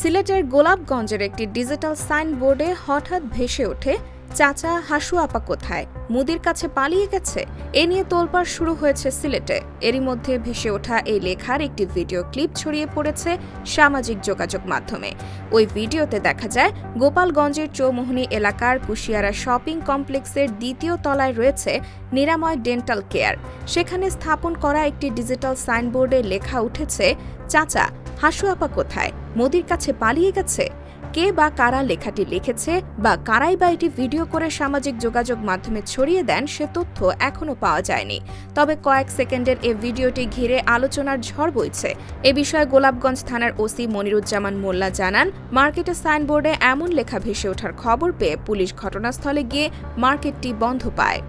সিলেটের গোলাপগঞ্জের একটি ডিজিটাল সাইনবোর্ডে হঠাৎ ভেসে ওঠে, চাচা, হাসু আপা কোথায়? মুদির কাছে পালিয়ে গেছে? এ নিয়ে তোলপাড় শুরু হয়েছে সিলেটে। এরই মধ্যে ভেসে ওঠা এই লেখার একটি ভিডিও ক্লিপ ছড়িয়ে পড়েছে সামাজিক যোগাযোগ মাধ্যমে। ওই ভিডিওতে দেখা যায়, গোপালগঞ্জের চৌমোহনী এলাকার কুশিয়ারা শপিং কমপ্লেক্সের দ্বিতীয় তলায় রয়েছে নিরাময় ডেন্টাল কেয়ার। সেখানে স্থাপন করা একটি ডিজিটাল সাইনবোর্ডে লেখা উঠেছে, চাচা হাসু আপা কোথায়? মোদির কাছে পালিয়ে গেছে? কে বা কারা লেখাটি লিখেছে বা কারাই বা এটি ভিডিও করে সামাজিক যোগাযোগ মাধ্যমে ছড়িয়ে দেন সে তথ্য এখনও পাওয়া যায়নি। তবে কয়েক সেকেন্ডের এ ভিডিওটি ঘিরে আলোচনার ঝড় বইছে। এ বিষয়ে গোলাপগঞ্জ থানার ওসি মনিরুজ্জামান মোল্লা জানান মার্কেটের সাইনবোর্ডে এমন লেখা ভেসে ওঠার খবর পেয়ে পুলিশ ঘটনাস্থলে গিয়ে মার্কেটটি বন্ধ পায়।